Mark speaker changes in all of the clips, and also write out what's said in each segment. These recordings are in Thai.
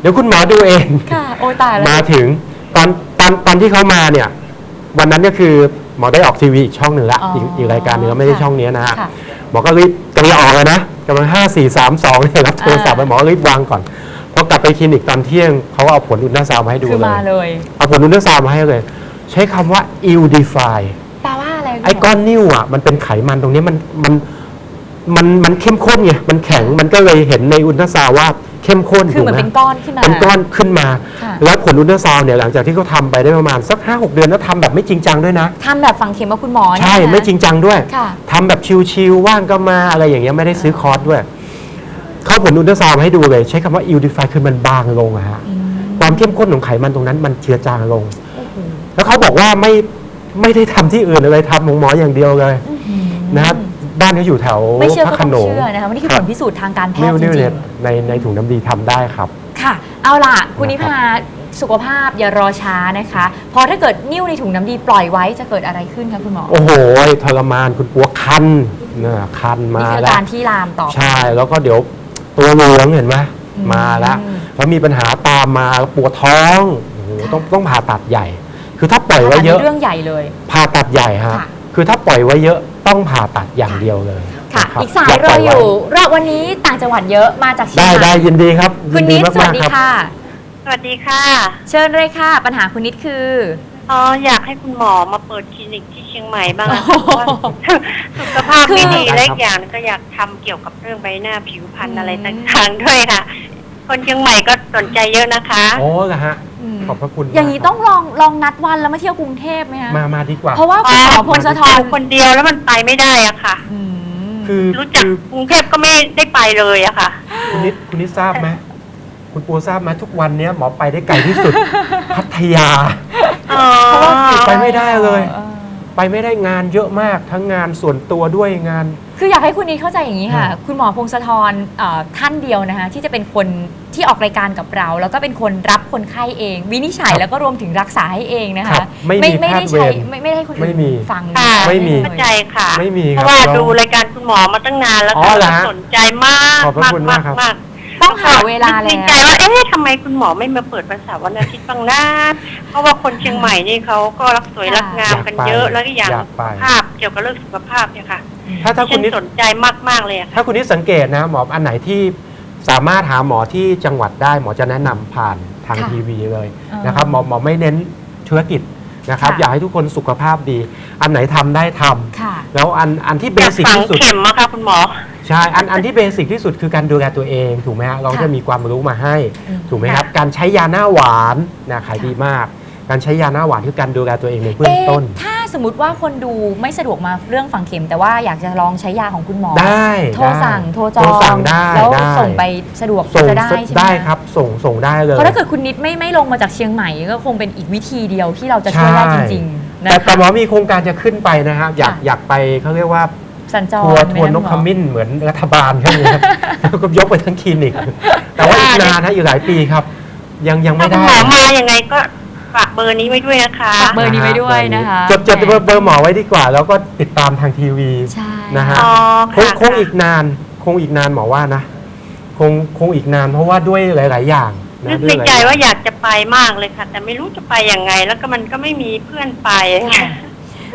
Speaker 1: เดี๋ยวคุณหมอดูเอง
Speaker 2: ค่ะ โอ้ตายแล้ว
Speaker 1: มาถึงตอนตอนตอนที่เขามาเนี่ย วันนั้นก็คือหมอได้ออกทีวีอีกช่องหนึ่งละ
Speaker 2: อ๋ออี
Speaker 1: กอีกรายการหนึงแล้วไม่ใช่
Speaker 2: ค่ะ
Speaker 1: ช่องนี้นะฮะ
Speaker 2: ค่ะ
Speaker 1: หมอก็รีบกำลังออกเลยนะกำลังห้าสี่สามสองเนี่ยรับโทรศัพท์ไป
Speaker 2: อ่า
Speaker 1: หมอก็รีบวางก่อนพอกลับไปคลินิกตอนเที่ยงเขาก็เอาผลอุลตราซาวด์มาให้ดู
Speaker 2: คือ
Speaker 1: เล
Speaker 2: มายเลย
Speaker 1: เอาผลอุลตราซาวด์มาให้เลย ใช้คำว่า ill define
Speaker 2: แปลว่าอะไรคุณหม
Speaker 1: ไอ้ก้อนนิ่วอะมันเป็นไขมันตรงนี้มันมันมันมันเข้มข้นไงมันแข็งมันก็เลยเห็นในอุลตราซาวด์ว่า เข้มข้น
Speaker 2: คือเหมือน
Speaker 1: ถู
Speaker 2: เป็น
Speaker 1: ไห
Speaker 2: ก้อนขึ้นมา
Speaker 1: เป็นก้อนขึ้นมา
Speaker 2: ค่ะ
Speaker 1: แล้วผลอุลตราซาวด์เนี่ยหลังจากที่เขาทำไปได้ประมาณสักห้าหกเดือนแล้วทำแบบไม่จริงจังด้วยนะ
Speaker 2: ทำแบบฝังเข็มกับคุณหมอเนี่ย
Speaker 1: ใช่
Speaker 2: นะ
Speaker 1: ไม่จริงจังด้วย
Speaker 2: ค่ะ
Speaker 1: ทำแบบชิวๆว่างก็มาอะไรอย่างเงี้ยไม่ได้ซื้อคอร์สด้วย เขาผลอุลตราซาวด์มาให้ดูเลย ใช้คำว่า ill define คือมันบางลงอะฮะ
Speaker 2: อืม
Speaker 1: ความเข้มข้นของไขมันตรงนั้นมันเจือจางลง
Speaker 2: โอ้โห
Speaker 1: แล้วเขาบอกว่าไม่ไม่ได้ทำที่อื่นเลยทำของหมออย่างเดียวเลย
Speaker 2: อื้อหือ
Speaker 1: นะครับ บ้านเขาอยู่แถว
Speaker 2: ไม่เชื่อ
Speaker 1: พ
Speaker 2: ก็
Speaker 1: ระโข
Speaker 2: ต้อง
Speaker 1: นง
Speaker 2: เชื่อนะคะวันนี้คือ
Speaker 1: ค
Speaker 2: ผ
Speaker 1: รับ
Speaker 2: ลพิสูจน์ทางการแพท
Speaker 1: นิ้ว
Speaker 2: ย์จ
Speaker 1: นิ้ว
Speaker 2: ริ
Speaker 1: เนี่
Speaker 2: ง
Speaker 1: ยในในถุงน้ำดีทำได้ครับ
Speaker 2: ๆค่ะ เอาล่ะ คุณนิพาสุขภาพอย่ารอช้านะคะเพราะถ้าเกิดนิ้วในถุงน้ำดีปล่อยไว้จะเกิดอะไรขึ้นคะคุณหมอ
Speaker 1: โอ้โหทรมานคุณปัวคันเนี่ยคัน
Speaker 2: นี่
Speaker 1: มา
Speaker 2: คือ
Speaker 1: แล้
Speaker 2: กาวรที่ลามต่อ
Speaker 1: ใช่แล้วก็เดี๋ยวตัวเหลืองเห็นไหม
Speaker 2: อืม
Speaker 1: มาแล้วแล้วมีปัญหาตามมาปวดท้องโอ้โห
Speaker 2: ค่ะ
Speaker 1: ต้องต้องผ่าตัดใหญ่ คือถ้าปล่อยไว้เยอะ
Speaker 2: นนี้เรื่องใหญ่เลย
Speaker 1: ผ่าตัดใหญ่ฮะ
Speaker 2: ค่ะ
Speaker 1: คือถ้าปล่อยไว้เยอะต้องผ่าตัดอย่างเดียวเลย
Speaker 2: ค่ะ
Speaker 1: นรับ
Speaker 2: อีกสาย
Speaker 1: ป
Speaker 2: ร
Speaker 1: ล่
Speaker 2: อ
Speaker 1: ไว้
Speaker 2: อยู่ รอบวันนี้ต่างจังหวัดเยอะมาจากเชีย
Speaker 1: ได้
Speaker 2: งใหม่
Speaker 1: ได้ยินดีครับ
Speaker 2: คุ
Speaker 1: ยิ
Speaker 2: ณ
Speaker 1: นดี
Speaker 2: นิดสวัส
Speaker 1: มาก
Speaker 2: ดี
Speaker 1: ๆครับ
Speaker 2: ค่ะ
Speaker 3: สวัสดีค่ะ
Speaker 2: เชิญเลยค่ะ ปัญหาคุณนิดคือ
Speaker 3: อ๋อ อยากให้คุณหมอมาเปิดคลินิกที่เชียงใหม่บ้างนะ
Speaker 2: โอ้
Speaker 3: คะเพราะว่าสุขภาพไม่ดี
Speaker 1: คือ
Speaker 3: และอีกอย่างก็อยากทำเกี่ยวกับเรื่องใบหน้าผิวพรรณอะไรต่างๆด้วยค่ะ คนเชียงใหม่ก็สนใจเยอะนะคะ
Speaker 1: โอ้เหรอฮะ
Speaker 2: ม
Speaker 1: ขอบพระคุณ
Speaker 2: อย่างนี้
Speaker 1: มากครับ
Speaker 2: ต้องลองลองนัดวันแล้วมาเที่ยวกรุงเทพไหมคะ
Speaker 1: มามาดีกว่า
Speaker 2: เพราะว่าคุณหมอพงศธร
Speaker 3: อยู่คนเดียวแล้วมันไปไม่ได้อะค่ะ
Speaker 2: อืม
Speaker 1: คือ
Speaker 3: รู้จัก
Speaker 1: คือก
Speaker 3: รุงเทพก็ไม่ได้ไปเลยอะค่ะ
Speaker 1: คุณนิดคุณนิดทราบไหมคุณปูทราบไหมทุกวันเนี้ยหมอไปได้ไกลที่สุด พัทยา
Speaker 3: อ๋อ
Speaker 2: เพราะว่า
Speaker 1: ไปไม่ได้เลย
Speaker 2: ออ
Speaker 1: ไปไม่ได้งานเยอะมากทั้งงานส่วนตัวด้วยงาน
Speaker 2: คืออยากให้คุณนิดเข้าใจอย่างนี้ค่ะ
Speaker 1: ครับ
Speaker 2: คุณหมอพงศธรเอ่อท่านเดียวนะคะที่จะเป็นคนที่ออกรายการกับเรา แล้วก็เป็นคนรับคนไข้เอง วินิจฉัยแล้วก็รวมถึงรักษาให้เองนะ
Speaker 1: ครั
Speaker 2: คะ
Speaker 1: บไม่มี
Speaker 2: ไม่ได้
Speaker 1: แพทย์เว
Speaker 2: ใช้
Speaker 1: ร
Speaker 2: ไม่ไม่ได้ให้คนอื่น
Speaker 1: ไม่มี
Speaker 2: ฟัง
Speaker 3: ค่ะ
Speaker 1: ไม่มี
Speaker 3: เข้าใจค่ะ
Speaker 1: ไม่มี
Speaker 3: เพ
Speaker 1: ครับ
Speaker 3: ราะว่า
Speaker 1: แล้ว
Speaker 3: ดูรายการคุณหมอมาตั้งนานแล้ว
Speaker 1: อ๋อ
Speaker 3: ค่ะ
Speaker 1: เหรอฮะ
Speaker 3: สนใจมาก
Speaker 1: ขอบพระคุณมากครับ
Speaker 3: มาก
Speaker 2: ต้องหาเวลา
Speaker 3: นึ
Speaker 2: แล้
Speaker 3: กในใจ
Speaker 2: ว
Speaker 3: ว่าเอ๊ะทำไมคุณหมอไม่มาเปิดภาษาวันอาทิตย์บ้างนะเพราะว่าคนเชียงใหม่นี่เขาก็รักสวย
Speaker 2: ค่ะ
Speaker 3: รักงามกันเยอะแล้วก็อย่าง
Speaker 1: อยากไป
Speaker 3: สุขภาพเกี่ยวกับเรื่องสุขภาพเนี่ยค่ะ
Speaker 1: ถ้าถ้าคุณนิด
Speaker 3: ฉันสนใจมากๆเลยอะค่ะ
Speaker 1: ถ้าคุณนิดสังเกตนะหมออันไหนที่สามารถหาหมอที่จังหวัดได้หมอจะแนะนำผ่านทาง
Speaker 2: ค่ะ
Speaker 1: ทีวีเลย
Speaker 2: อ่าน
Speaker 1: นะครับหมอหมอไม่เน้นธุรกิจนะครับ
Speaker 2: ค่ะ
Speaker 1: อยากให้ทุกคนสุขภาพดี อันไหนทำได้ทำ
Speaker 2: ค่ะ
Speaker 1: แล้วอันอันที่เบ
Speaker 3: อยาก
Speaker 1: สิก
Speaker 3: ฝัง
Speaker 1: ที่สุด
Speaker 3: เข็มอะค่ะคุณหมอ
Speaker 1: ใช่ อันอันที่เบสิกที่สุดคือการดูแลตัวเองถูกไหมฮะเราจะมีความรู้มาให้
Speaker 2: อืม
Speaker 1: ถูกไหมครับ การใช้ยาหน้าหวานนะขายดีมาก การใช้ยาหน้าหวานคือการดูแลตัวเองในเบื้องต้น
Speaker 2: เอ๊ะถ้าสมมติว่าคนดูไม่สะดวกมาเรื่องฝังเข็ม แต่ว่าอยากจะลองใช้ยาของคุณหมอ
Speaker 1: ได้
Speaker 2: โทรสั่ง
Speaker 1: ได้
Speaker 2: โทรจอง
Speaker 1: โทรสั่งได้
Speaker 2: แล้ว
Speaker 1: ได้
Speaker 2: ส่งไปสะดวก
Speaker 1: ส่ง
Speaker 2: จะได้ใช่ไหม
Speaker 1: ได้ครับ ส่งส่งได้เลย
Speaker 2: เพราะถ้าเกิดคุณนิดไม่ไม่ลงมาจากเชียงใหม่ก็คงเป็นอีกวิธีเดียวที่เราจะช่วยได้จริงๆนะ
Speaker 1: แต่แต่
Speaker 2: คะ
Speaker 1: หมอมีโครงการจะขึ้นไปนะครับอยาก
Speaker 2: ค่ะ
Speaker 1: อยากไปเขาเรียกว่า
Speaker 2: สัญจร
Speaker 1: ทัวร์
Speaker 2: ไหม
Speaker 1: ทัวร์น
Speaker 2: นะ
Speaker 1: ก
Speaker 2: คุณห
Speaker 1: ข
Speaker 2: มอ
Speaker 1: มิ้นเหมือนรัฐบาลครับเนี่ยแล้วก็ยกไปทั้งคลินิก แต่ว่าอีกนานนะอีกหลายปีครับ ยังยัง
Speaker 3: ถ้า
Speaker 1: ไม่
Speaker 3: คุณ
Speaker 1: ได้
Speaker 3: หมอมายังไงก็ ฝากเบอร์นี้ไว้ด้วยนะคะ
Speaker 2: ฝากเบอร์นี้ไว้ด้วยนะคะ
Speaker 1: จดจดเบอร์เบอร์หมอไว้ดีกว่า แล้วก็ติดตามทางทีวี
Speaker 2: ใช่
Speaker 1: นะฮะ
Speaker 3: อ๋อ
Speaker 1: คง
Speaker 3: ค่ะ
Speaker 1: คงอีกนานคงอีกนานหมอว่านะ คงคงอีกนานเพราะว่าด้วยหลาย ๆ อย่างนะ
Speaker 3: นึก
Speaker 1: ด้
Speaker 3: ใน
Speaker 1: ยหล
Speaker 3: ใจ
Speaker 1: ๆ
Speaker 3: ว่าอยากจะไปมากเลยค่ะ แต่ไม่รู้จะไปยังไง แล้วก็มันก็ไม่มีเพื่อนไป
Speaker 2: ค่ะ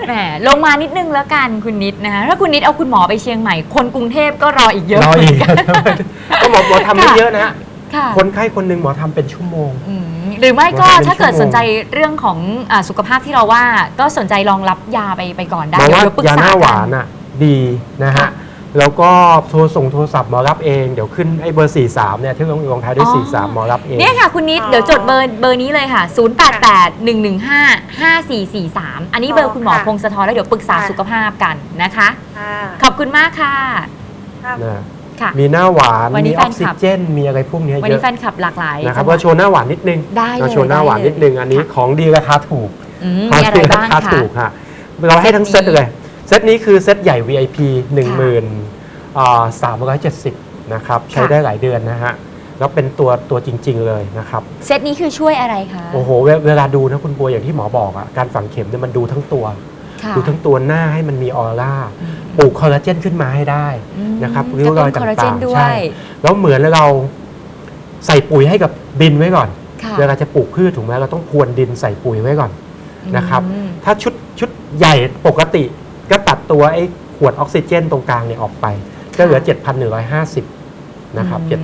Speaker 2: แหมลงมานิดนึงแล้วกันคุณนิดนะคะถ้าคุณนิดเอาคุณหมอไปเชียงใหม่ คนกรุงเทพก็รออีกเยอะ
Speaker 1: รออีก
Speaker 2: เหมืนน
Speaker 1: ก็หมอหมอทำไม่เยอะนะฮะ
Speaker 2: ค่ะ
Speaker 1: คนไข้คนหนึ่งหมอทำเป็นชั่วโมง
Speaker 2: อืมหรือไม่ก็
Speaker 1: หมอทำเป็น
Speaker 2: ถ้าเกิด
Speaker 1: ชั่วโมง
Speaker 2: สนใจเรื่องของอาสุขภาพที่เราว่า ก็สนใจลองรับยาไปไปก่อนได้
Speaker 1: หมอว่า
Speaker 2: เดี๋ยวปรึก
Speaker 1: ยา
Speaker 2: ษา
Speaker 1: หน้าห
Speaker 2: กั
Speaker 1: วาน
Speaker 2: น
Speaker 1: อะดีนะฮะ
Speaker 2: ค่ะ
Speaker 1: แล้วก็โทรส่งโทรศัพท์หมอรับเอง เดี๋ยวขึ้นไอ้เบอร์ 43 เนี่ยที่ลงลงท้ายด้วย 43 หมอรับเอง
Speaker 2: เนี่ยค่ะคุณนิด
Speaker 3: อ๋อ
Speaker 2: เดี๋ยวจดเบอร์เบอร์นี้เลยค่ะ 088 115 5443 อันนี้เบอร์คุณหมอ
Speaker 3: ค่ะ
Speaker 2: พงศธรแล้วเดี๋ยวปรึกษา
Speaker 3: ค่ะ
Speaker 2: สุขภาพกันนะคะ
Speaker 3: ค่ะ
Speaker 2: ขอบคุณมากค่ะ
Speaker 3: ครับ
Speaker 1: นะ
Speaker 2: ค่ะ
Speaker 1: มีหน้าหวาน
Speaker 2: วันนี้
Speaker 1: มี
Speaker 2: แฟ
Speaker 1: อนอก
Speaker 2: คลับ
Speaker 1: ซิเจน มีอะไรพวกนี้
Speaker 2: วัน
Speaker 1: เย
Speaker 2: นี้
Speaker 1: อะ
Speaker 2: แฟนคลับหลากหลาย
Speaker 1: นะครับ
Speaker 2: จังห
Speaker 1: ก็
Speaker 2: วัด
Speaker 1: โชว์หน้าหวานนิดนึง
Speaker 2: ได้เลย
Speaker 1: เราโชว์หน้าหวาน
Speaker 2: ได้เลย
Speaker 1: นิดนึง อันนี้
Speaker 2: ค่ะ
Speaker 1: ของดีราคาถูก
Speaker 2: อืม
Speaker 1: ของ
Speaker 2: มีอะไร
Speaker 1: ดี
Speaker 2: บ้าง
Speaker 1: ราคา
Speaker 2: คะ
Speaker 1: ถูกค่ะเราให้ทั้งเซตเลย เซตนี้คือเซตใหญ่ VIP 1 370นะครับ ใช้ได้หลายเดือนนะฮะ แล้วเป็นตัวตัวจริง ๆ เลยนะครับ
Speaker 2: เซตนี้คือช่วยอะไรคะ
Speaker 1: โอ้โหเวเวลาดูนะคุณบัวอย่างที่หมอบอกอะการฝังเข็มเนี่ยมันดูทั้งตัว
Speaker 2: ค่ะ
Speaker 1: ดูทั้งตัวหน้าให้มันมีออร่า
Speaker 2: อืม
Speaker 1: ปลูกคอลลาเจนขึ้นมาให้ได้
Speaker 2: อืม
Speaker 1: นะครับ
Speaker 2: ก
Speaker 1: ริ้วรอย
Speaker 2: ตุ้นคอลลาเจ
Speaker 1: ต่านง
Speaker 2: ด้
Speaker 1: ๆ
Speaker 2: ว
Speaker 1: ใช่
Speaker 2: ย
Speaker 1: แล้วเหมือนเราใส่ปุ๋ยให้กับดินไว้ก่อน
Speaker 2: ค่ะ
Speaker 1: เวลาจะปลูกพืชถูกไหมเราต้องพรวนดินใส่ปุ๋ยไว้ก่อนนะครับ
Speaker 2: อืม
Speaker 1: ถ้าชุดชุดใหญ่ปกติก็ตัดตัวไอ้ขวดออกซิเจนตรงกลางเนี่ยออกไปก็เหลือ 7,150 นะครับ
Speaker 2: อื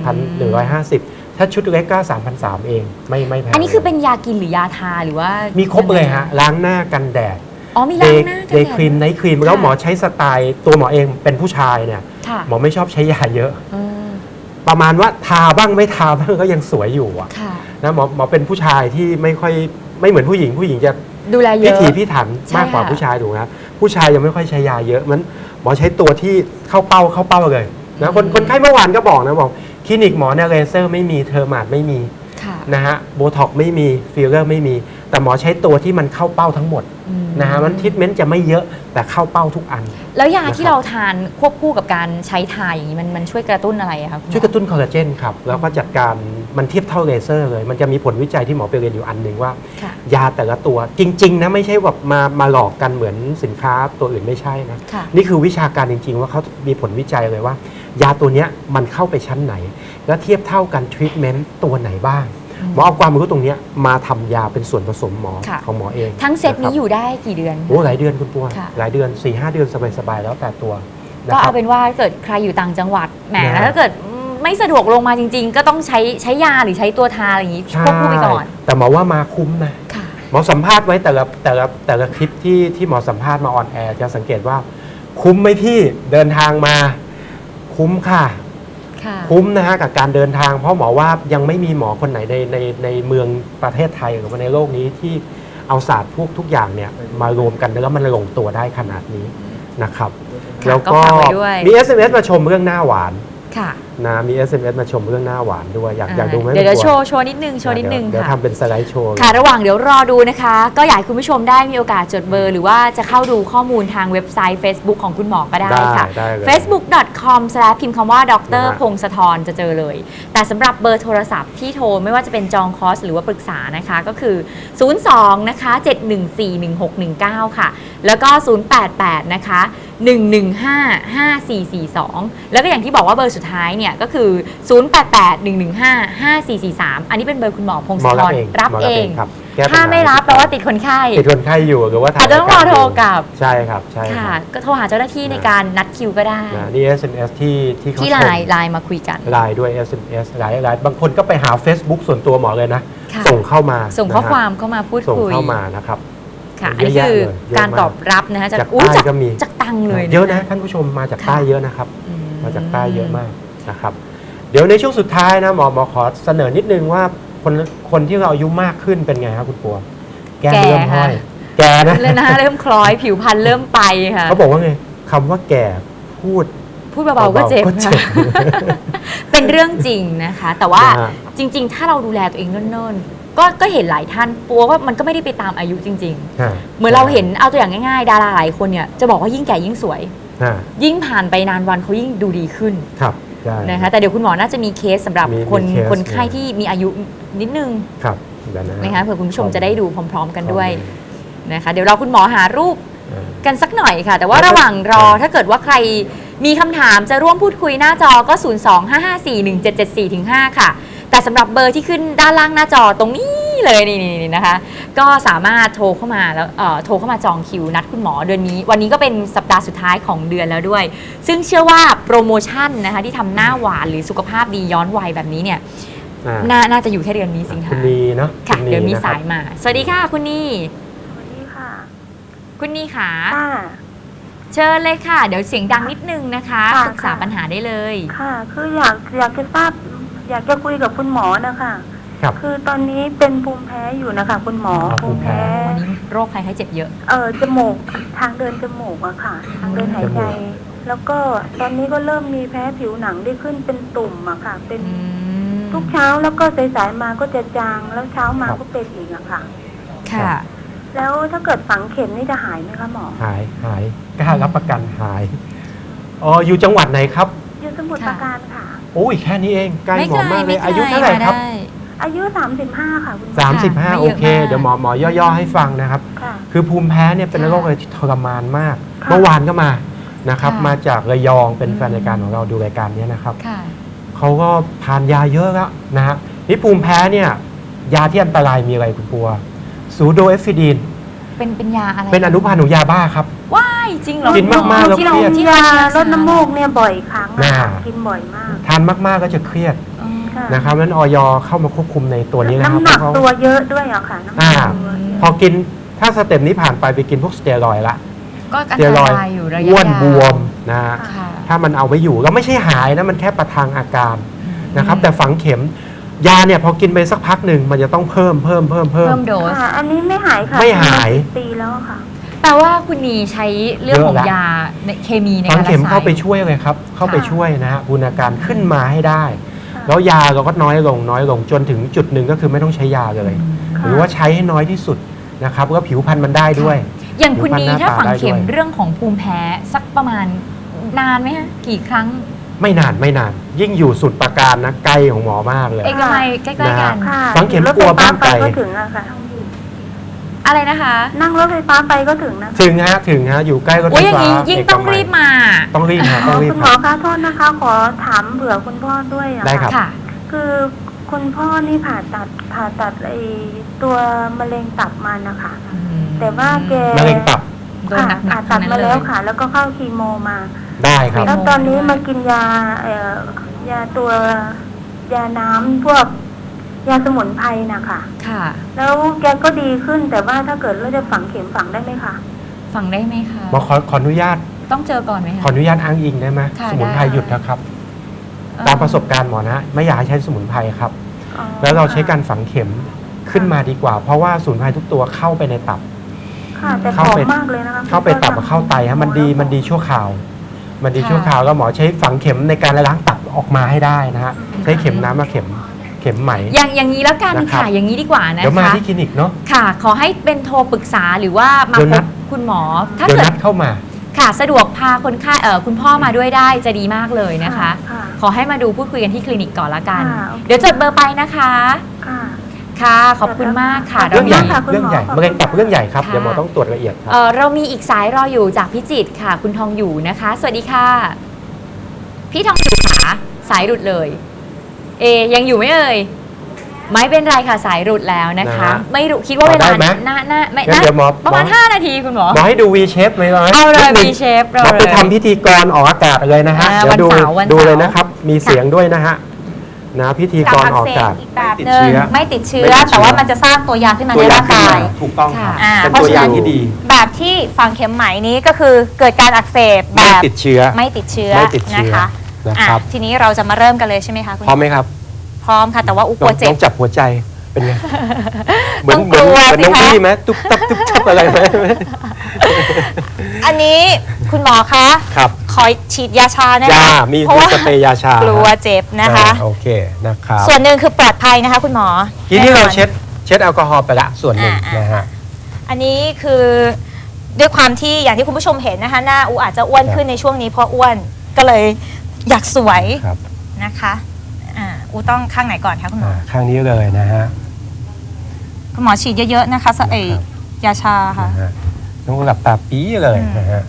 Speaker 2: ม
Speaker 1: 7,150 ถ้าชุดเล็กก็ 3,300 เอง ไม่ไม่แพง
Speaker 2: อันนี้คือเป็นยากินหรือยาทาหรือว่า
Speaker 1: มี
Speaker 2: มี
Speaker 1: ครบเลยฮะ ล้างหน้ากันแดด
Speaker 2: อ๋อมี
Speaker 1: เด
Speaker 2: ล้าง
Speaker 1: ย์
Speaker 2: หน้ากัน
Speaker 1: เดย์ครีมไนท์ครีมแล้วหมอใช้สไตล์ตัวหมอเองเป็นผู้ชายเนี่ย
Speaker 2: ค่ะ
Speaker 1: หมอไม่ชอบใช้ยาเยอะ
Speaker 2: อืม
Speaker 1: ประมาณว่าทาบ้างไม่ทาบ้างก็ยังสวยอยู่อะ
Speaker 2: ค่ะ
Speaker 1: นะหมอหมอเป็นผู้ชายที่ไม่ค่อยไม่เหมือนผู้หญิงผู้หญิงจะ
Speaker 2: ดูแลเย
Speaker 1: พิ
Speaker 2: อะ
Speaker 1: ถีพิถัน
Speaker 2: ใช่
Speaker 1: มากกว่า
Speaker 2: ค่ะ
Speaker 1: ผู้ชายถูกไหมครับผู้ชายยังไม่ค่อยใช้ยาเยอะมันหมอใช้ตัวที่เข้าเป้าเข้าเป้าเลยนะคนคนไข้เมื่อวานก็บอกนะบอกคลินิกหมอเนี่ยเลเซอร์ไม่มีเทอร์มาดไม่มี
Speaker 2: ค่ะ
Speaker 1: นะฮะโบท็อกไม่มีฟิลเลอร์ไม่มี แต่หมอใช้ตัวที่มันเข้าเป้าทั้งหมด
Speaker 2: อื
Speaker 1: นะฮะมันทิทเมนต์จะไม่เยอะแต่เข้าเป้าทุกอัน
Speaker 2: แล้วยาที่
Speaker 1: นะครับ
Speaker 2: เราทานควบคู่กับการใช้ทาอย่างนี้มันมันช่วยกระตุ้นอะไรอะคะคุณหมอ
Speaker 1: ช่วยกระตุ้นคอลลาเจนครับแล้วก็จัดการมันเทียบเท่าเลเซอร์เลย มันจะมีผลวิจัยที่หมอไปเรียนอยู่อันหนึ่งว่า
Speaker 2: ค่ะ
Speaker 1: ยาแต่ละตัวจริง ๆ นะ ไม่ใช่แบบมามาหลอกกันเหมือนสินค้าตัวอื่นไม่ใช่นะ
Speaker 2: ค่ะ
Speaker 1: นี่คือวิชาการจริง ๆ ว่าเขามีผลวิจัยเลยว่า ยาตัวเนี้ยมันเข้าไปชั้นไหน แล้วเทียบเท่ากันทรีทเมนต์ตัวไหนบ้าง
Speaker 2: อืม
Speaker 1: หมอเอาความรู้ตรงเนี้ยมาทำยาเป็นส่วนผสมหมอ
Speaker 2: ค่ะ
Speaker 1: ของหมอเอง
Speaker 2: ทั้งเซตนี้ะ
Speaker 1: ครับ
Speaker 2: อยู่ได้กี่เดือน
Speaker 1: โอ้หลายเดือนคุณปัว
Speaker 2: ค่ะ
Speaker 1: หลายเดือน4ี่ห้าเดือนสบายๆแล้วแต่ตัวนะ
Speaker 2: ก็
Speaker 1: ครั
Speaker 2: เอา
Speaker 1: บ
Speaker 2: เป็นว่าถ้าเกิดใครอยู่ต่างจังหวัดแหม
Speaker 1: นะ
Speaker 2: แล้วถ้าเกิดไม่สะดวกลงมาจริง ๆ ก็ต้องใช้ใช้ยาหรือใช้ตัวทาอะไรอย่างนี้
Speaker 1: ใช่
Speaker 2: ควบคู่ไปก่อน
Speaker 1: แต่หมอว่ามาคุ้มนะ
Speaker 2: ค่ะ
Speaker 1: หมอสัมภาษณ์ไว้แต่ละแต่ละแต่ละคลิปที่ที่หมอสัมภาษณ์มาออนแอร์จะสังเกตว่า คุ้มไหมพี่เดินทางมา คุ้มค่ะ
Speaker 2: ค่ะ
Speaker 1: คุ้มนะฮะกับการเดินทาง เพราะหมอว่ายังไม่มีหมอคนไหนในในในเมืองประเทศไทยหรือว่าในโลกนี้ที่เอาศาสตร์พวกทุกอย่างเนี่ยมารวมกันแล้วมันลงตัวได้ขนาดนี้นะครับ
Speaker 2: ค่ะ
Speaker 1: แล้ว
Speaker 2: ก็
Speaker 1: ก็
Speaker 2: ฝากไว้ด้วย
Speaker 1: มี SMS มาชมเรื่องหน้าหวาน
Speaker 2: ค่ะ
Speaker 1: นะมี SMS มาชมเรื่องหน้าหวานด้วย อยากอยากดูไหม
Speaker 2: เดี๋ยวเดี๋ยว
Speaker 1: คุณ
Speaker 2: โช
Speaker 1: บั
Speaker 2: ว์โชว์นิดนึงโชว์นิดนึง
Speaker 1: เดี๋ยว
Speaker 2: ค่ะ
Speaker 1: ทำเป็นสไลด์โชว์
Speaker 2: ค่ะ ระหว่างเดี๋ยวรอดูนะคะ ก็อยากให้คุณผู้ชมได้มีโอกาสจดเบอร์ หรือว่าจะเข้าดูข้อมูลทางเว็บไซต์ Facebook ของคุณหมอก็ได้
Speaker 1: ได้
Speaker 2: ค่ะ
Speaker 1: ได้เลย
Speaker 2: facebook.com พิมพ์คำว่าดร
Speaker 1: นะฮะ
Speaker 2: พงศธรจะเจอเลย แต่สำหรับเบอร์โทรศัพท์ที่โทรไม่ว่าจะเป็นจองคอร์สหรือว่าปรึกษานะคะก็คือ 02นะคะ7141619 ค่ะ แล้วก็ 088นะคะ 115 5442 แล้วก็อย่างที่บอกว่าเบอร์สุดท้ายเนี่ยก็คือ 088 115 5443 อันนี้เป็นเบอร์คุณหมอพงศ
Speaker 1: หมอ
Speaker 2: ธ
Speaker 1: รับ
Speaker 2: ร
Speaker 1: เอง
Speaker 2: รับ
Speaker 1: หมอ
Speaker 2: เอง
Speaker 1: ครับแก้ปัญห
Speaker 2: ถ้าไม่รับแปลว่าติดคนไข้
Speaker 1: ติดคนไข้อยู่หรือว่าทำ
Speaker 2: อาจจะต้องรอโทรกลับ
Speaker 1: ใช่ครับใช่ค
Speaker 2: ค่ะ
Speaker 1: รับ
Speaker 2: ก็โทรหาเจ้าหน้าที่ในการนัดคิวก็ได้
Speaker 1: นะนี่ SMS ที่ที่เขา
Speaker 2: ที่
Speaker 1: ช
Speaker 2: ไล
Speaker 1: ม
Speaker 2: น์ไลน์มาคุยกัน
Speaker 1: ไลน์ด้วย SMS ไลน์ไลน์บางคนก็ไปหา Facebook ส่วนตัวหมอเลยนะ
Speaker 2: ค่ะ
Speaker 1: ส่งเข้ามา
Speaker 2: ส่งข้อ
Speaker 1: นะฮะ
Speaker 2: ความเข้ามาพูด
Speaker 1: ส่ง
Speaker 2: คุย
Speaker 1: เข้ามานะครับ
Speaker 2: ค่ะอัน
Speaker 1: เยอะ
Speaker 2: นี้
Speaker 1: แยะ
Speaker 2: คือ
Speaker 1: เลยเยอะ
Speaker 2: การ
Speaker 1: มาก
Speaker 2: ตอบรับนะคะจาก
Speaker 1: จาก
Speaker 2: อุ๊ย
Speaker 1: ใต้
Speaker 2: จาก
Speaker 1: ก็มี
Speaker 2: จากตังเลย
Speaker 1: เยอะนะท่านผู้ชมมาจาก
Speaker 2: ค่ะ
Speaker 1: ใต้เยอะนะครับ
Speaker 2: อื
Speaker 1: มาจากใต้เยอะมากนะครับ เดี๋ยวในช่วงสุดท้ายนะหมอหมอขอเสนอนิดนึงว่าคนคนที่เราอายุมากขึ้นเป็นไงครับคุณปัวแก้ม
Speaker 2: แก่
Speaker 1: เริ่มห้
Speaker 2: ค่ะ
Speaker 1: อยแก่นะ
Speaker 2: เลยนะเริ่มคล้อยผิวพรรณเริ่มไปค่ะ
Speaker 1: เขาบอกว่าไงคำว่าแก่พูด
Speaker 2: พูดเบาๆก็เจ็บ
Speaker 1: ก็เจ็บ
Speaker 2: เป็นเรื่องจริงนะคะ แต่ว่า
Speaker 1: นะฮะ
Speaker 2: จริง ๆ ถ้าเราดูแลตัวเองเนิ่นๆ ก็ก็เห็นหลายท่านปัวว่ามันก็ไม่ได้ไปตามอายุจริง
Speaker 1: ฮะ
Speaker 2: ๆ เหมือนเราเห็นเอาตัวอย่างง่าย ๆ ดาราหลายคนเนี่ยจะบอกว่ายิ่งแก่ยิ่งสวย
Speaker 1: ฮะ
Speaker 2: ยิ่งผ่านไปนานวันเขายิ่งดูดีขึ้น
Speaker 1: ครับได้
Speaker 2: นะคะแต่เดี๋ยวคุณหมอน่าจะมีเคสสำหรับ
Speaker 1: มี
Speaker 2: คน
Speaker 1: มีเคส
Speaker 2: คนไข้ที่มีอายุนิดนึง
Speaker 1: ครับเดี๋ยวนะ
Speaker 2: นะคะเผื่อคุณผู้ชมจะได้ดูพร้อม ๆ กันด้วย
Speaker 1: ข้อมูล
Speaker 2: นะคะเดี๋ยวเราคุณหมอหารูป
Speaker 1: อ่า
Speaker 2: กันสักหน่อยค่ะ แต่ว่า
Speaker 1: แล้วก็
Speaker 2: ระหว่างรอ
Speaker 1: อ่า
Speaker 2: ถ้าเกิดว่าใครมีคำถามจะร่วมพูดคุยหน้าจอก็ 0 2 5 5 4 1 7 7 4ถึง5ค่ะ แต่สำหรับเบอร์ที่ขึ้นด้านล่างหน้าจอตรงนี้เลยนี่นี่นะคะ ก็สามารถโทรเข้ามาแล้วเอ่อโทรเข้ามาจองคิวนัดคุณหมอเดือนนี้ วันนี้ก็เป็นสัปดาห์สุดท้ายของเดือนแล้วด้วย ซึ่งเชื่อว่าโปรโมชั่นนะคะที่ทำหน้าหวานหรือสุขภาพดีย้อนวัยแบบนี้เนี่ย
Speaker 1: อ่า
Speaker 2: นาน่าจะอยู่แค่เดือนนี้สิง
Speaker 1: คุ
Speaker 2: หา
Speaker 1: ณนีเนาะ
Speaker 2: ค่ะ
Speaker 1: ณนี
Speaker 2: เดี๋ยวมี
Speaker 1: นะครับ
Speaker 2: สายมา สวัสดีค่ะคุณนี่
Speaker 3: สวัสดีค่ะ
Speaker 2: คุณนี่ขา
Speaker 3: ค่ะ
Speaker 2: เชิญเลยค่ะ เดี๋ยวเสียงดังนิดนึงนะคะ
Speaker 3: ค่ะ
Speaker 2: ปรึกษา
Speaker 3: ค่ะ
Speaker 2: ปัญหาได้เลย
Speaker 3: ค่ะ คืออยากอยากจะทราบ อยากจะคุยกับคุณหมอนะคะ
Speaker 1: ครับ
Speaker 3: คือตอนนี้เป็นภูมิแพ้อยู่นะคะ คุณหมอ
Speaker 1: อ๋อ
Speaker 3: ภูมิแพ้
Speaker 2: วันนี้โรคภัยไข้เจ็บเยอะ
Speaker 3: เออจมูกทางเดินจมูกอะค่ะ ทางเดินหายใจ
Speaker 1: จมูก
Speaker 3: แล้วก็ตอนนี้ก็เริ่มมีแพ้ผิวหนังได้ขึ้นเป็นตุ่มอะค่ะ เป็น
Speaker 2: อืม
Speaker 3: ทุกเช้าแล้วก็สายๆมาก็จะจางแล้วเช้ามาก็เป็นอีกอะค่ะ
Speaker 2: ค่ะ
Speaker 3: แล้วถ้าเกิดฝังเข็มนี่จะหายไหมคะหมอ
Speaker 1: หายหายกล้ารับประกันหายอ๋ออยู่จังหวัดไหนครับ
Speaker 3: อยู่สมุทร
Speaker 2: ค่ะ
Speaker 3: ปราการค่ะ
Speaker 1: โอ้ยแค่นี้เองใกล้
Speaker 2: ไม่
Speaker 1: หม
Speaker 2: ไก
Speaker 1: อ
Speaker 2: ล
Speaker 1: มากเล
Speaker 2: ไม่
Speaker 1: ย
Speaker 2: ไกล
Speaker 1: อายุเท่าไหร่ครับ
Speaker 2: มได้
Speaker 3: อายุ 35 ค่ะคุณหมอ
Speaker 2: ไม่เยอะ
Speaker 1: 35 โอเค
Speaker 2: มาก
Speaker 1: เดี๋ยวหมอหมอย่อๆให้ฟังนะครับ
Speaker 3: ค่ะ
Speaker 1: คือภูมิแพ้เนี่ยเป็น
Speaker 2: ค่ะ
Speaker 1: โรคอะไรที่ทรมานมาก
Speaker 3: ค่ะ
Speaker 1: เมื่อวานก็มานะครับ
Speaker 2: ค่ะ
Speaker 1: มาจากระยองเป็น
Speaker 2: อืม
Speaker 1: แฟนรายการของเราดูรายการเนี้ยนะครับ
Speaker 2: ค่ะ
Speaker 1: เขาก็ทานยาเยอะแล้วนะฮะนี่ภูมิแพ้เนี่ยยาที่อันตรายมีอะไรคุณปัวซูโดเอฟิดีน
Speaker 2: เป็นเป็นยาอะไร
Speaker 1: เป็นอนุพันธ์ของยาบ้าครับ
Speaker 2: ว้ายจริงเหรอ
Speaker 1: กินมากๆแล้ว
Speaker 2: ที่เรา
Speaker 1: เครียด
Speaker 2: ที่
Speaker 3: ยา
Speaker 2: เรา
Speaker 3: ลดน้ำมูกเนี่ยบ่อยครั้งอะค่ะ
Speaker 1: น่า
Speaker 3: กินบ่อยมาก
Speaker 1: ทานมากๆก็จะเครียด
Speaker 2: อืม
Speaker 3: ค่ะ
Speaker 1: นะครับนั้นออยเข้ามาควบคุมในตัวนี้นะครับ
Speaker 3: น้ำหนัก
Speaker 1: เพราะ
Speaker 3: ตัว
Speaker 1: เขา
Speaker 3: เยอะด้วยอะค่ะน้ำหนั
Speaker 1: อ่า
Speaker 3: กตัวเยอะ
Speaker 1: พอกินถ้าสเต็ปนี้ผ่านไปไปกินพวกสเตียรอยด์ละ
Speaker 2: ก็อัน
Speaker 1: สเตีย
Speaker 2: ต
Speaker 1: รอยด์
Speaker 2: รายอยู่ระยะ
Speaker 1: อ้วน
Speaker 2: ยาว
Speaker 1: บวมนะฮะ
Speaker 2: ค่ะ
Speaker 1: ถ้ามันเอาไว้อยู่แล้วไม่ใช่หายนะมันแค่ประทังอาการนะครับ แต่ฝังเข็มยาเนี่ยพอกินไปสักพักหนึ่งมันจะต้องเพิ่มเพิ่มเพิ่มเพิ่ม
Speaker 2: เพิ่มโดส
Speaker 3: ค่ะอันนี้ไม่หายค่ะ
Speaker 1: ไม่หาย
Speaker 3: กินมสิบปีแล้วอะค่ะ
Speaker 2: แปลว่าคุณนีใช้เรื่องของ
Speaker 1: เยอะละ
Speaker 2: ยาในเคมีใน
Speaker 1: ฝัง
Speaker 2: การรักษา
Speaker 1: เข็มเข้าไป
Speaker 2: อยู่
Speaker 1: ช่วยเลยครับ เข้าไป
Speaker 2: ค่ะ
Speaker 1: ช่วยนะฮะบูรณาการขึ้นมาให้ได้
Speaker 3: ค่ะ
Speaker 1: แล้วยาเราก็น้อยลงน้อยลงจนถึงจุดหนึ่งก็คือไม่ต้องใช้ยาเลย
Speaker 3: ค่ะ
Speaker 1: หรือว่าใช้ให้น้อยที่สุดนะครับก็ผิวพรรณมันได้ด้วย
Speaker 2: อย่างคุณนี
Speaker 1: ผิวพรรณหน้า
Speaker 2: ถ้าฝัง
Speaker 1: ตาได้
Speaker 2: เข็ม
Speaker 1: ด้วย
Speaker 2: เรื่องของภูมิแพ้สักประมาณนานไหมฮะกี่ครั้ง
Speaker 1: ไม่นานไม่นาน ยิ่งอยู่สุดประการนะไกลของหมอมากเลย
Speaker 2: เอกมัยใกล้ๆกัน
Speaker 1: นะฮะ
Speaker 3: ค่ะ
Speaker 1: ฝังเข็ม
Speaker 3: รถ
Speaker 1: กลัว
Speaker 3: ไฟฟ้า
Speaker 1: บ้าง
Speaker 3: ไป
Speaker 1: ไกล
Speaker 3: ก็ถึงอะค่ะ
Speaker 2: อะไรนะคะ
Speaker 3: นั่งรถไฟฟ้าไปก็ถึงนะคะ
Speaker 1: ถึงฮะถึงฮะอยู่ใกล้รถไฟ
Speaker 2: โอ้ยอย่าง
Speaker 1: ฟ้า
Speaker 2: นี้ยิ่งต้อง
Speaker 1: เกมั
Speaker 2: รีบมา
Speaker 1: ต้องรีบฮะต้องรีบ
Speaker 3: คุณห
Speaker 1: ค
Speaker 3: มอ
Speaker 1: รับ
Speaker 3: คะโทษนะคะ ขอถามเผื่อคุณพ่อด้วยอะ
Speaker 1: ได้ครับ
Speaker 2: ค่ะ
Speaker 3: คือคุณพ่อนี่ผ่าตัดผ่าตัดไอตัวมะเร็งตับมานะคะ แต่ว่าแก
Speaker 1: มะเร็งตับ
Speaker 2: โดนหนัก
Speaker 3: ผ่า
Speaker 2: ๆ
Speaker 3: ตั
Speaker 2: ทั้
Speaker 3: ด
Speaker 2: งนั้น
Speaker 3: มา
Speaker 2: เล
Speaker 3: แล้ว
Speaker 2: ย
Speaker 3: ค่ะ แล้วก็เข้าคีโมมา
Speaker 1: ได้ครับ
Speaker 3: แล้วตอนนี้มากินยาเอ่อยาตัวยาน้ำพวก ยาสมุนไพรนะคะ
Speaker 2: ค่ะ
Speaker 3: แล้วแกก็ดีขึ้นแต่ว่าถ้าเกิดเราจะฝังเข็มฝังได้ไหมคะ
Speaker 2: ฟังได้ไหมคะ
Speaker 1: หมอขอขออนุญาต
Speaker 2: ต้องเจอก่อนไหมคะ
Speaker 1: ขออนุญาตอ้างอิงได้ไหม
Speaker 2: ค่ะ
Speaker 1: สมุนไพร
Speaker 2: ได้
Speaker 1: หยุดนะครับ
Speaker 2: เอ่อ
Speaker 1: ตามประสบการณ์หมอนะ ไม่อยากให้ใช้สมุนไพรครับ
Speaker 3: อ๋อ
Speaker 1: แล้วเราใช้การฝังเข็มขึ้นมาดีกว่า เพราะว่าสมุนไพรทุกตัวเข้าไปในตับ
Speaker 3: ค่ะแต่ผ
Speaker 1: เข้า
Speaker 3: อม
Speaker 1: ไป
Speaker 3: มากเลยนะคะ
Speaker 1: เข้าไปตับกับเข้าไตฮะมันดีมันดีชั่วคราว มันดี
Speaker 2: ค่ะ
Speaker 1: ชั่วคราวแล้วหมอใช้ฝังเข็มในการล้างตับออกมาให้ได้นะฮะใช้เข็มน้ำมาเข็ม เข็มไหม
Speaker 2: อย่างอย่างนี้แล้วกัน
Speaker 1: นะครับ
Speaker 2: ค่ะ อย่างนี้ดีกว่านะ
Speaker 1: เดี๋ยวมา
Speaker 2: คะ
Speaker 1: ที่คลินิกเนาะ
Speaker 2: ค่ะ ขอให้เป็นโทรปรึกษาหรือว่ามา
Speaker 1: เดี๋ยว
Speaker 2: พ
Speaker 1: นั
Speaker 2: บ
Speaker 1: ด
Speaker 2: คุณหมอ ถ้า
Speaker 1: เดี๋ยว
Speaker 2: เกิ
Speaker 1: นั
Speaker 2: ด
Speaker 1: ดเข้ามา
Speaker 2: ค่ะสะดวกพาคนไข้เอ่อคุณพ่อมาด้วยได้จะดีมากเลยนะคะ
Speaker 3: ค่ะ
Speaker 2: ขอให้มาดูพูดคุยกันที่คลินิกก่อนละกัน
Speaker 3: ค่ะโอเค
Speaker 2: เดี๋ยวจดเบอร์ไปนะคะ
Speaker 3: ค่ะ
Speaker 2: ค่ะ ขอบคุณมากค่ะ
Speaker 3: ขอบ
Speaker 1: เรื่องใหญ่
Speaker 3: มากค่ะคุณหมอ
Speaker 1: เรื่องใหญ่
Speaker 3: ขอบคุณ
Speaker 1: มะเร็งตับเรื่องใหญ่ครับ
Speaker 2: ค่ะ
Speaker 1: เดี๋ยวหมอต้องตรวจละเอียดครับ
Speaker 2: เอ่อเรามีอีกสายรออยู่จากพิจิตรค่ะ คุณทองอยู่นะคะ สวัสดีค่ะ พี่ทองอยู่ค่ะสายหลุดเลย เอยังอยู่ไหมเอ่ยไม่เป็นไรค่ะสายหลุดแล้วนะคะ
Speaker 1: นะฮะ
Speaker 2: ไม่รู้คิดว่าเวลา
Speaker 1: พอได้ไหม
Speaker 2: น่าน่าไม่
Speaker 1: งั้น
Speaker 2: น่า
Speaker 1: เดี๋ยวหมอ
Speaker 2: ประมาณ
Speaker 1: หมอ
Speaker 2: 5นาทีคุณหมอ
Speaker 1: หมอให้ดู V shape ไหมล่ะ
Speaker 2: เอาเลย
Speaker 1: นิดนึ
Speaker 2: มี
Speaker 1: ง
Speaker 2: เชฟ
Speaker 1: ห
Speaker 2: เรา
Speaker 1: มอไป
Speaker 2: เลย
Speaker 1: ทำพิธีกรออกอากาศเลยนะฮะ
Speaker 2: อ่า
Speaker 1: เดี๋ยวดู
Speaker 2: วันเสาร์วันเสาร์
Speaker 1: ดูเลยนะครับ มีเสียงด้วยนะฮะนะพิธีกรออกอากาศ
Speaker 4: อีกแบบ
Speaker 1: ติด
Speaker 4: หนึ่ง
Speaker 1: เชื้อ
Speaker 4: ไม่ติดเชื้
Speaker 1: ไม่
Speaker 4: อ
Speaker 1: ติดเชื้อ
Speaker 4: แต่ว่ามันจะสร้างตัวยาขึ้นมาในร่างกาย
Speaker 1: ถูกต้องครับ
Speaker 2: ค่ะ
Speaker 1: เป็น
Speaker 4: เพราะ
Speaker 1: ตัว
Speaker 4: ฉะ
Speaker 1: อย่า
Speaker 4: นั้
Speaker 1: ง
Speaker 4: น
Speaker 1: ที่ดี
Speaker 4: แบบที่ฝังเข็มไหมนี้ก็คือเกิดการอักเสบแบ
Speaker 1: ไม่
Speaker 4: บ
Speaker 1: ติดเชื้อ
Speaker 4: ไม่ติดเชื้อ
Speaker 1: ไม่ติดเชื้
Speaker 4: นะ
Speaker 1: อ
Speaker 4: คะ
Speaker 1: นะครับ
Speaker 4: อะทีนี้เราจะมาเริ่มกันเลยใช่ไหมคะคุณ
Speaker 1: พร้อมไหมครับ
Speaker 4: พร้อมค่ะ แต่ว่าอุก
Speaker 1: ล
Speaker 4: ลั
Speaker 1: อ
Speaker 4: ว
Speaker 1: ง
Speaker 4: เจ็
Speaker 1: ล
Speaker 4: บ
Speaker 1: องจับหัวใจเป็นไง เหมือน
Speaker 4: ต้อง
Speaker 1: เหมือน
Speaker 4: กลัว
Speaker 1: เหมือนน้อง
Speaker 4: สิคะ
Speaker 1: พี่ไหมตุ๊บตับตุ๊บตับอะไรไหม
Speaker 4: อันนี้คุณหมอคะ
Speaker 1: ครับ
Speaker 4: ขอฉีดยาชานะ
Speaker 1: ยา
Speaker 4: คะ
Speaker 1: มี
Speaker 4: เพราะว่า
Speaker 1: สเปรย์ยาชาก
Speaker 4: ลัวเจ็บนะคะ
Speaker 1: อ่าโอเคนะครับ
Speaker 4: ส่วนหนึ่งคือปลอดภัยนะคะ คุณหมอ
Speaker 1: ทีนี้เรา
Speaker 4: แอ
Speaker 1: เช็ดเช็ดแอลกอฮอล์ไปละส่วนหนึ่ง
Speaker 4: อ่าอ่าน
Speaker 1: นะฮะ
Speaker 4: อันนี้คือด้วยความที่อย่างที่คุณผู้ชมเห็นนะคะ หน้าอูอาจจะอ้วน
Speaker 1: ครับ
Speaker 4: ขึ้นในช่วงนี้เพราะอ้วนก็เลย อยากสวย
Speaker 1: ครับ
Speaker 4: นะคะอ่าอูต้องข้างไหนก่อนคะคุณหมอ
Speaker 1: อ่าข้างนี้เลยนะฮะ
Speaker 4: คุณหมอฉีดเยอะๆนะคะสเอย
Speaker 1: ครับ
Speaker 4: ยาชาค่ะ
Speaker 1: นะฮะต้องหลับตาปี๊เลย
Speaker 4: อืม
Speaker 1: นะฮะ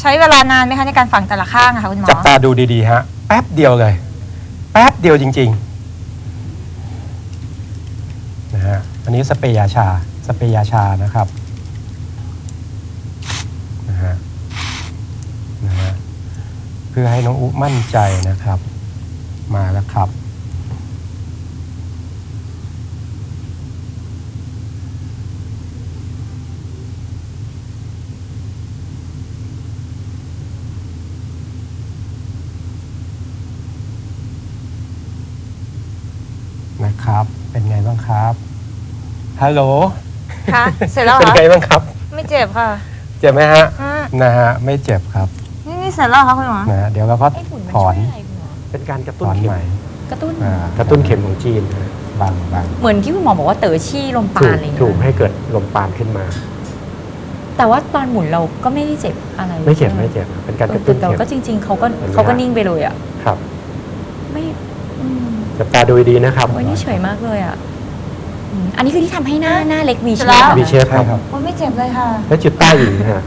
Speaker 4: ใช้เวลานานไหมคะในการฝังแต่ละข้างอะคะคุณหมอ
Speaker 1: จับตาดูดีๆฮะแป๊บเดียวเลย แป๊บเดียวจริงๆนะฮะอันนี้สเปรย์ยาชาสเปรย์ยาชานะครับนะฮะนะฮะเพื่อให้น้องอุมั่นใจนะครับ มาแล้วครับ นะครับ เป็นไงบ้างครับ ฮัลโหล
Speaker 4: คะเสร็จแล้วเห
Speaker 1: เป็น
Speaker 4: รอ
Speaker 1: ไงบ้างครับ
Speaker 4: ไม่เจ็บค่ะ
Speaker 1: เจ็บไหมฮะ
Speaker 4: อืม
Speaker 1: นะฮะ ไม่เจ็บครับ
Speaker 4: นี่นี่เสร็จแล้วเหรอคะคุณหมอ
Speaker 1: นะฮะเดี๋ยวเราก็
Speaker 2: ไอ้ฝุ่นมัน
Speaker 1: ถอน
Speaker 2: ช่วยอะไรคุณหมอ
Speaker 1: เป็นการกระตุ้
Speaker 5: ถ
Speaker 1: น
Speaker 5: อน
Speaker 1: เข็
Speaker 5: ให
Speaker 1: ม
Speaker 5: ม่
Speaker 2: กระตุ้น
Speaker 1: อ่ากระตุ้นเข็มของจีนนะ
Speaker 5: บางบาง
Speaker 2: เหมือนที่คุณหมอบอกว่าเต๋อชี่ลมปา
Speaker 1: ถู
Speaker 2: น
Speaker 1: ก
Speaker 2: อะไรอย่าง
Speaker 1: ถู
Speaker 2: เงี้
Speaker 1: ก
Speaker 2: ย
Speaker 1: ให้เกิดลมปานขึ้นมา
Speaker 2: แต่ว่าตอนหมุนเราก็ไม่ได้เจ็บอะไร
Speaker 1: ไม่เจ็บ
Speaker 2: ใช่ห
Speaker 1: ไม่เจ็บเป็นการกระตุ้น
Speaker 2: แต่
Speaker 1: เข็ม
Speaker 2: ก็จริง ๆเขาก็
Speaker 1: เห็นไหม
Speaker 2: เขาก็
Speaker 1: ฮะ
Speaker 2: นิ่งไปเลยอะ
Speaker 1: ครับ
Speaker 2: ไม่อืม
Speaker 1: จับตาดูดีนะครับ
Speaker 2: โอ้ยนี่เฉยมากเลยอะอืมอันนี้คือที่ทำให้หน้าหน้าเล็กวี
Speaker 4: เสร็
Speaker 2: เช
Speaker 4: จแล้ว
Speaker 2: ฟ
Speaker 1: วีเชฟ
Speaker 5: ใช่
Speaker 1: ครับ
Speaker 5: ครับ
Speaker 4: โอ้ยไม่เจ็บเลยค่ะ
Speaker 1: และจุดใต้หญิงฮะ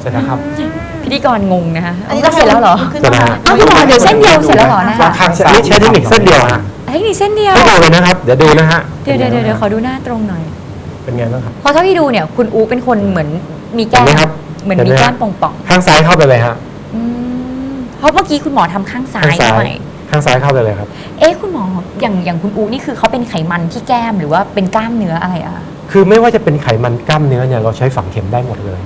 Speaker 1: เสร็จแล้วครับ
Speaker 2: พี่ ธีกรงงนะคะ
Speaker 4: อันนี้
Speaker 2: ก็เสร็จแล้วเหรอ
Speaker 4: ขึ้น
Speaker 1: เสร็จแล้ว
Speaker 4: มา
Speaker 1: ฮะ
Speaker 2: เอ้าพี่หมอเดี๋ยวเส้นเดียวเสร็จแล้วเหรอนะ
Speaker 1: ว่าข้างซ้ายนี่ใช้เทคนิคเส้นเดียวฮะ
Speaker 2: เฮ้ยนี่เส้นเดียว
Speaker 1: ไม่บอกเลยนะครับ เดี๋ยวดูนะฮะ
Speaker 2: เดี๋ยวเดี๋ยวเดี๋ยวเดี๋ยวขอดูหน้าตรงหน่อย
Speaker 1: เป็นไงบ้างครับ
Speaker 2: เพราะเท่าที่ดูเนี่ยคุณอูเป็นคนเหมือนมีแก้ม
Speaker 1: เห็นไหมครับ
Speaker 2: เหมือน
Speaker 1: เห็น
Speaker 2: มี
Speaker 1: ไหม
Speaker 2: แก้
Speaker 1: ฮะ
Speaker 2: มป่อง
Speaker 1: ข้างซ้ายเข้าไปเลยฮะ
Speaker 2: ๆอืมเพราะเมื่อกี้คุณหมอทำข้างซ้า
Speaker 1: ข้าง
Speaker 2: ย
Speaker 1: ซ้า
Speaker 2: ด้วยย
Speaker 1: ข้างซ้ายเข้าไปเลยครับ
Speaker 2: เอ๊ะคุณหมออย่างอย่างคุณอูนี่คือเขาเป็นไขมันที่แก้มหรือว่าเป็นกล้ามเนื้ออะไรอะ
Speaker 1: คือไม่ว่าจะเป็นไขมันกล้ามเนื้อเนี่ยเราใช้ฝังเข็มได้หมดเลย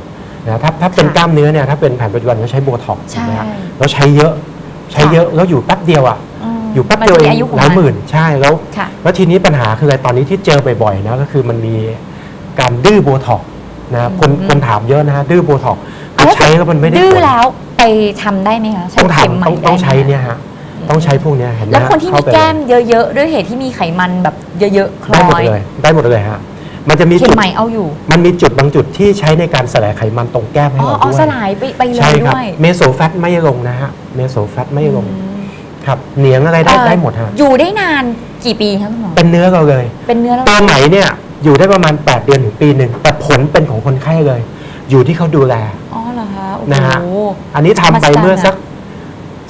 Speaker 1: นะถ้าถ้าเป็น
Speaker 2: ค่ะ
Speaker 1: กล้ามเนื้อเนี่ยถ้าเป็นแผนปัจจุบันก็ใช้โบท็อกซ์
Speaker 2: ใช่
Speaker 1: นะฮะเราใช้เยอะใช้เยอะแล้วอยู่แป๊บเดียวอะ
Speaker 2: ม
Speaker 1: อยู่แป๊บเดียวเอง
Speaker 2: อายุของ
Speaker 1: หลาย
Speaker 2: มัน
Speaker 1: หมื่นใช่แล้ว
Speaker 2: ค่ะ
Speaker 1: แล้วทีนี้ปัญหาคืออะไรตอนนี้ที่เจอบ่อยๆนะก็คือมันมีการดื้อโบท็อกซ์นะคน
Speaker 2: อืม
Speaker 1: คนถามเยอะนะฮะดื้อโบท็อกซ์
Speaker 2: เอาแล้ว
Speaker 1: ใช้แล้วมันไม่ได้
Speaker 2: ดื้อ
Speaker 1: ผล
Speaker 2: แล้วไปทำได้ไหมคะใช้
Speaker 1: ต้อง
Speaker 2: เข็ม
Speaker 1: ทำ
Speaker 2: ใหม่
Speaker 1: ต้อง
Speaker 2: ได้
Speaker 1: ต้อง
Speaker 2: ไหม
Speaker 1: ใช้เนี่ยฮะต้องใช้พวกเนี้ยเห็นไหม
Speaker 2: แล้ว
Speaker 1: ฮะ
Speaker 2: คนที่
Speaker 1: เข้า
Speaker 2: มี
Speaker 1: ไป
Speaker 2: แก้มเยอะๆ ด้วยเหตุที่มีไขมันแบบเยอะๆคล้
Speaker 1: ได้หมด
Speaker 2: อย
Speaker 1: เลยได้หมดเลยฮะ มันจะมี
Speaker 2: เข็ม
Speaker 1: จุด
Speaker 2: ใหม่เอาอยู่
Speaker 1: มันมีจุดบางจุดที่ใช้ในการสลายไขมันตรงแก้มให้
Speaker 2: อ๋อ
Speaker 1: เรา
Speaker 2: เอา
Speaker 1: ด้วย
Speaker 2: สลายไปไปเล
Speaker 1: ใช่
Speaker 2: ย
Speaker 1: ครับ
Speaker 2: ด้วย
Speaker 1: เมโซแฟตไม่ลงนะฮะเมโซแฟตไม่ลง
Speaker 2: อืม
Speaker 1: ครับเหนียงอะไรได้
Speaker 2: เอ่อ
Speaker 1: ได้หมดฮะ
Speaker 2: อยู่ได้นานกี่ปีคะคุณหมอ
Speaker 1: เป็นเนื้อเราเลย
Speaker 2: เป็นเนื้อแล้ว
Speaker 1: ตัวไหนเนี่ยอยู่ได้ประมาณ 8 เดือนถึงปีหนึ่งแต่ผลเป็นของคนไข้เลย อยู่ที่เขาดูแล
Speaker 2: อ๋อเหรอคะ โอ้
Speaker 1: นะฮะ
Speaker 2: โห
Speaker 1: อันนี้ทำไป
Speaker 2: มหัศจรรย์
Speaker 1: เมื่อสัก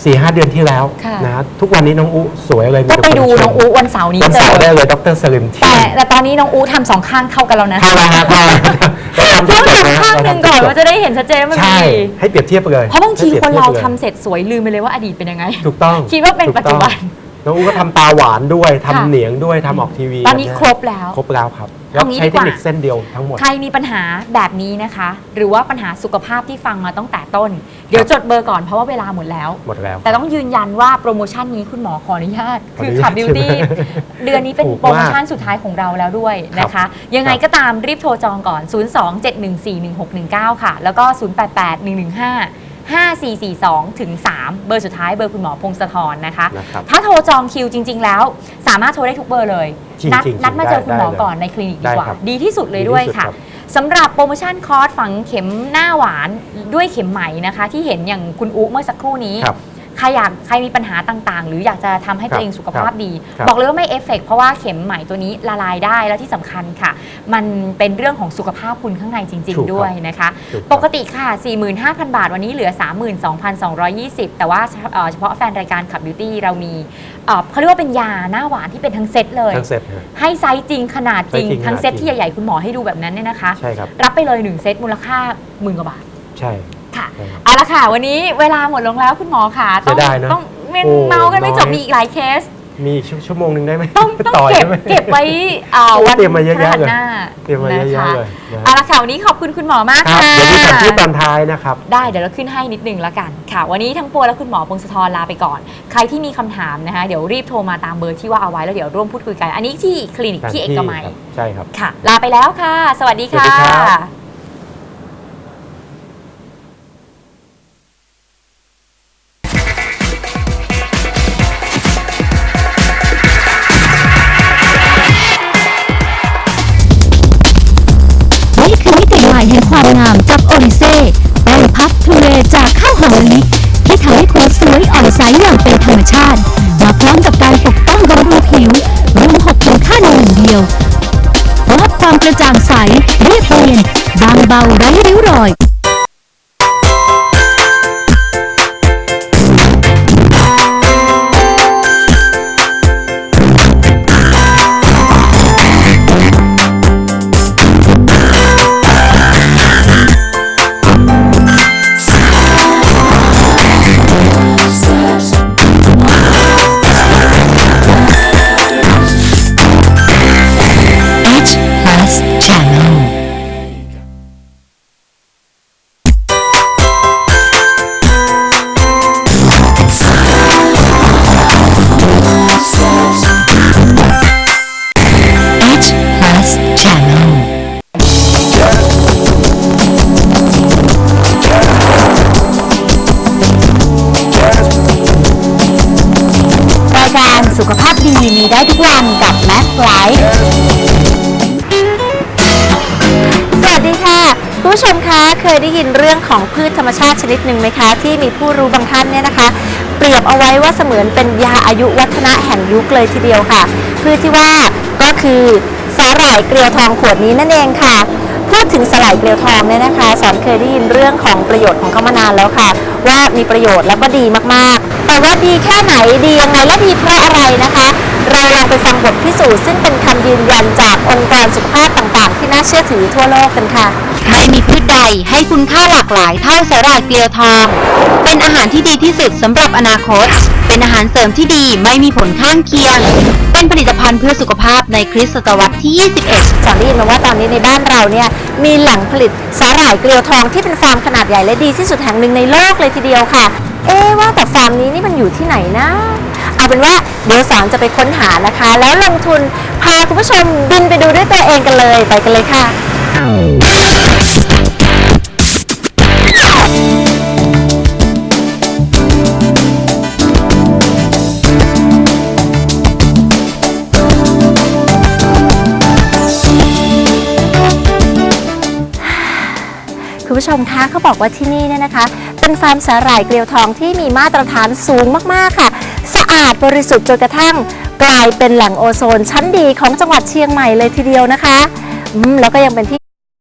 Speaker 1: สี่ห้าเดือนที่แล้ว
Speaker 2: ค่ะ
Speaker 1: นะฮะทุกวันนี้น้องอุสวยเลยมี
Speaker 2: ก็
Speaker 1: แต่
Speaker 2: ไป
Speaker 1: คน
Speaker 2: ดู
Speaker 1: ชม
Speaker 2: น้องอูวันเสาร์นี้
Speaker 1: วัน
Speaker 2: เจ
Speaker 1: เสา
Speaker 2: อ
Speaker 1: ร์ได้เลยดรสลิมที
Speaker 2: แต่แต่ตอนนี้น้องอูทำสองข้างเท่ากันแล้วนะ
Speaker 1: เข้าแล้วฮะเข้าแล้วเราทำจ
Speaker 2: ต้อนง
Speaker 1: จบนะ
Speaker 2: ทำข้างหนึ่งก่อน
Speaker 1: เรา
Speaker 2: ว่า
Speaker 1: ทำจ
Speaker 2: จะ
Speaker 1: บ
Speaker 2: ได้เห็นชัดเจนว่ามัน
Speaker 1: ใช่
Speaker 2: ดี
Speaker 1: ให้เปรียบเทียบไปเลย
Speaker 2: เพราะบางที
Speaker 1: ให้
Speaker 2: คน
Speaker 1: ปยบ
Speaker 2: เรา
Speaker 1: ทียบไปลย
Speaker 2: ทำเสร็จสวยลืมไปเลยว่าอดีตเป็นยังไง
Speaker 1: ถูกต้อง
Speaker 2: คิดว่าเป็นปัจจุบัน
Speaker 1: ถูกต้องน้ องอูก็ทำตาหวานด้วยทำ
Speaker 2: ค่ะ
Speaker 1: เหนียงด้วยทำออกทีวี
Speaker 2: ตอนนี้
Speaker 1: แบบเย
Speaker 2: ครบแล้ว
Speaker 1: ครบแล้วครับแล้ว
Speaker 2: เอางี้
Speaker 1: ใช้
Speaker 2: ดี
Speaker 1: เท
Speaker 2: ก
Speaker 1: ค
Speaker 2: ว่า
Speaker 1: นิคเส้นเดียวทั้งหมด
Speaker 2: ใครมีปัญหาแบบนี้นะคะ หรือว่าปัญหาสุขภาพที่ฟังมาตั้งแต่ต้น เดี๋ยวจดเบอร์ก่อนเพราะว่าเวลาหมดแล้ว
Speaker 1: หมดแล้ว
Speaker 2: แต่ต้องยืนยันว่าโปรโมชั่นนี้คุณหมอขออนุญาต
Speaker 1: ขอ
Speaker 2: คือ
Speaker 1: อนุญาต
Speaker 2: ขับบิวตี้
Speaker 1: ใช่ไหม
Speaker 2: เดือนนี้เป็น
Speaker 1: ถูกมาก
Speaker 2: โปรโมชั่นสุดท้ายของเราแล้วด้วยนะคะยังไง
Speaker 1: ครับ
Speaker 2: ก็ตามรีบโทรจองก่อน 027141619 ค่ะ แล้วก็ 088115 5442 ถึง 3 เบอร์สุดท้ายเบอร์คุณหมอพงศธรนะคะ
Speaker 1: นะครับ
Speaker 2: ถ้าโทรจองคิวจริง ๆ แล้ว สามารถโทรได้ทุกเบอร์เลย
Speaker 1: จริงๆ
Speaker 2: นัด
Speaker 1: จริงๆ
Speaker 2: นัดมาเจอคุณหมอ
Speaker 1: ได้เลย
Speaker 2: ก่อนในคลินิกดี
Speaker 1: ได้
Speaker 2: กว่า
Speaker 1: ครับ
Speaker 2: ดีที่สุดเลยด้วย
Speaker 1: ดีที่สุด
Speaker 2: ค่ะ
Speaker 1: ครับ
Speaker 2: สำหรับโปรโมชั่นคอร์สฝังเข็มหน้าหวานด้วยเข็มไหมนะคะ ที่เห็นอย่างคุณอุ๊เมื่อสักครู่นี้
Speaker 1: ครับ
Speaker 2: ใครอยากใครมีปัญหาต่างๆ หรืออยากจะทำให้
Speaker 1: ครับ
Speaker 2: ตัวเองสุขภาพดี
Speaker 1: ครับ
Speaker 2: บอกเลยว่าไม่เอฟเฟกต์เพราะว่าเข็มใหม่ตัวนี้ละลายได้แล้วที่สำคัญค่ะ มันเป็นเรื่องของสุขภาพคุณข้างในจริง
Speaker 1: ถูกครับ
Speaker 2: ๆด้วยนะคะ
Speaker 1: ถูกครับ
Speaker 2: ปกติค่ะ 45,000 บาท วันนี้เหลือ 32,220 แต่ว่าเอ่อเฉพาะแฟนรายการขับบิวตี้เรามีเอ่อเขาเรียกว่าเป็นยาหน้าหวานที่เป็นทั้งเซตเลย
Speaker 1: ทั้งเสร็จฮะ
Speaker 2: ให้ไซส์จริงขนาดจริง
Speaker 1: ไซส์จริง
Speaker 2: ทั้งเซต
Speaker 1: ขนาดจริง
Speaker 2: ที่ใหญ่ๆ คุณหมอให้ดูแบบนั้นเนี่ยนะคะ
Speaker 1: ใช่ครับ
Speaker 2: รับไปเลย 1 เซตมูลค่าหมื่นกว่าบาท
Speaker 1: ใช่
Speaker 2: ค่ะ
Speaker 1: ใช่ครับ
Speaker 2: เอาละค่ะ วันนี้เวลาหมดลงแล้วคุณหมอค่ะ ต้
Speaker 1: เสียดายนะ
Speaker 2: ต้องเมน
Speaker 1: โอ้
Speaker 2: เมากันไม่จบ
Speaker 1: น้อย
Speaker 2: มีอีกหลายเคส
Speaker 1: มีอีกชั่วชั่วโมงหนึ่งได้ไหม
Speaker 2: ต้องต้อง
Speaker 1: ต่อ
Speaker 2: เก็บ
Speaker 1: ได้ไหม
Speaker 2: เก็บไว้อ่า
Speaker 1: โอ้
Speaker 2: วัน
Speaker 1: เตรียมมาเยอะ
Speaker 2: พ
Speaker 1: แยะ
Speaker 2: ฤหัส
Speaker 1: เลย
Speaker 2: หน้า
Speaker 1: เตรียมมาเยอะ
Speaker 2: นค
Speaker 1: แยะเลยนะ
Speaker 2: เอาละค่ะวันนี้ขอบคุณคุณหมอมาก
Speaker 1: ครับ
Speaker 2: ค่ะ
Speaker 1: เดี๋ยวมีแผนที่ตอนท้ายนะครับ
Speaker 2: ได้เดี๋ยวเราขึ้นให้นิดนึงละกันค่ะ วันนี้ทั้งปัวและคุณหมอพงศธรลาไปก่อน ใครที่มีคำถามนะคะ เดี๋ยวรีบโทรมาตามเบอร์ที่ว่าเอาไว้แล้วเดี๋ยวร่วมพูดคุยกัน อันนี้ที่คลินิกที่เอกมัย
Speaker 1: ครับใช่ครับ
Speaker 2: ค่ะ ลาไปแล้วค่ะ สวัสดี
Speaker 1: สวั
Speaker 2: ค่ะ
Speaker 1: สดีครับ
Speaker 5: นี่ มิติใหม่แห่งความงามกับโอริเซ่แป้งพับทูเรจากข้าวหอมมะลิที่ทำให้คุณสวยอ่อนใสอย่างเป็นธรรมชาติ มาพร้อมกับการปกป้องบำรุงผิวรวมหกคุณค่าในหนึ่งเดียวรับความกระจ่างใสเรียบเรียนบางเบาไร้ริ้วรอย ได้
Speaker 4: ยินเรื่องของพืชธรรมชาติชนิดหนึ่งไหมคะ ที่มีผู้รู้บางท่านเนี่ยนะคะ เปรียบเอาไว้ว่าเสมือนเป็นยาอายุวัฒนะแห่งยุคเลยทีเดียวค่ะพืชที่ว่าก็คือสาหร่ายเกลียวทองขวดนี้นั่นเองค่ะ ดถึงสลายเกลียวทองเนี่ยนะคะสอนเคยได้ยินเรื่องของประโยชน์ของเขามานานแล้วค่ะ ว่ามีประโยชน์แล้วก็ดีมากๆ แต่ว่าดีแค่ไหนดียังไงและดีเพราะอะไรนะคะ เราลองไปฟังบทพิสูจน์ซึ่งเป็นคำยืนยันจากองค์กรสุขภาพต่างๆ ที่น่าเชื่อถือทั่วโลกกันค่ะ
Speaker 6: ไม่มีพืชใดให้คุณค่าหลากหลายเท่าสาหร่ายเกลียวทอง เป็นอาหารที่ดีที่สุดสำหรับอนาคต เป็นอาหารเสริมที่ดีไม่มีผลข้างเคียง เป็นผลิตภัณฑ์เพื่อสุขภาพในคริสตศตวรรษที่ 21
Speaker 4: สอนได้ยินมาว่าตอนนี้ในบ้านเราเนี่ยมีแหล่งผลิตสาหร่ายเกลียวทองที่เป็นฟาร์มขนาดใหญ่และดีที่สุดแห่งหนึ่งในโลกเลยทีเดียวค่ะ เอ๊ะว่าแต่ฟาร์มนี้นี่มันอยู่ที่ไหนนะ เอาเป็นว่าเดี๋ยวสอนจะไปค้นหานะคะ แล้วลงทุนพาคุณผู้ชมบินไปดูด้วยตัวเองกันเลยไปกันเลยค่ะ คุณผู้ชมคะเขาบอกว่าที่นี่เนี่ยนะคะ เป็นฟาร์มสาหร่ายเกลียวทองที่มีมาตรฐานสูงมากๆค่ะ สะอาดบริสุทธิ์จนกระทั่ง กลายเป็นแหล่งโอโซนชั้นดีของจังหวัดเชียงใหม่เลยทีเดียวนะคะอืมแล้วก็ยังเป็นที่